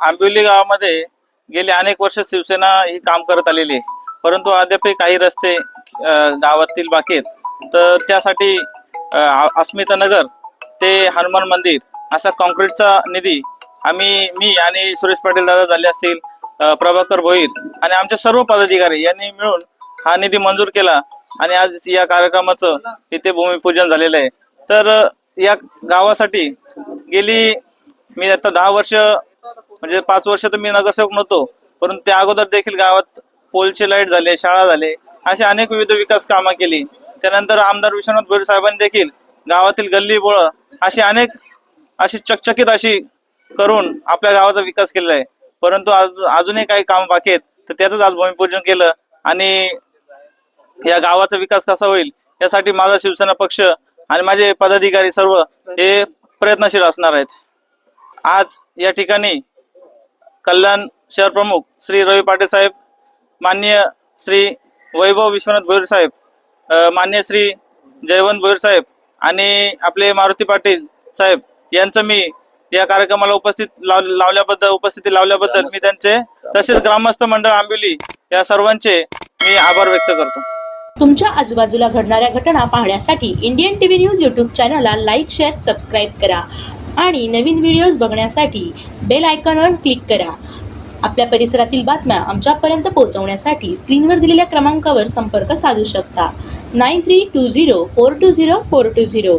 आंबिवली गावामध्ये गेली अनेक वर्ष शिवसेना ही काम करत आलेली आहे. परंतु अद्यापही काही रस्ते गावातील बाकी आहेत. तर त्यासाठी अस्मिता नगर ते हनुमान मंदिर असा कॉन्क्रीटचा निधी आम्ही मी आणि सुरेश पाटील दादा झाले असतील प्रभाकर भोईर आणि आमचे सर्व पदाधिकारी यांनी मिळून हा निधी मंजूर केला आणि आज या कार्यक्रमाचं इथे भूमिपूजन झालेलं आहे. तर या गावासाठी गेली मी आता दहा वर्ष म्हणजे पाच वर्ष तर मी नगरसेवक नव्हतो परंतु त्या अगोदर देखील गावात पोलचे लाइट झाले शाळा झाले असे अनेक विविध विकास कामं केली. त्यानंतर आमदार विश्वनाथ भोईर साहेबांनी देखील गावातील गल्ली बोळ अशी अनेक अशी चकचकीत अशी करून आपल्या गावाचा विकास केलेला आहे. परंतु अजूनही काही काम बाकी आहेत तर त्याचंच आज भूमिपूजन केलं आणि या गावाचा विकास कसा होईल यासाठी माझा शिवसेना पक्ष आणि माझे पदाधिकारी सर्व हे प्रयत्नशील असणार आहेत. आज या ठिकाणी कल्याण शहर प्रमुख श्री रवी पाटील साहेब मान्य श्री वैभव विश्वनाथ भोईर साहेब मान्य श्री जयवंत भोईर साहेब आणि आपले मारुती पाटील साहेब यांचं मी या कार्यक्रमाला उपस्थित लाव लावल्याबद्दल उपस्थिती लावल्याबद्दल मी त्यांचे तसेच ग्रामस्थ मंडळ आंबिवली या सर्वांचे मी आभार व्यक्त करतो. तुमच्या आजूबाजूला घडणाऱ्या घटना पाहण्यासाठी इंडियन टीव्ही न्यूज यूट्यूब चॅनलला लाईक शेअर सबस्क्राईब करा. आणि नवीन व्हिडिओज बघण्यासाठी बेल आयकॉनवर क्लिक करा. आपल्या परिसरातील बातम्या आमच्यापर्यंत पोहोचवण्यासाठी स्क्रीनवर दिलेल्या क्रमांकावर संपर्क साधू शकता. Nine three two zero four two zero four two zero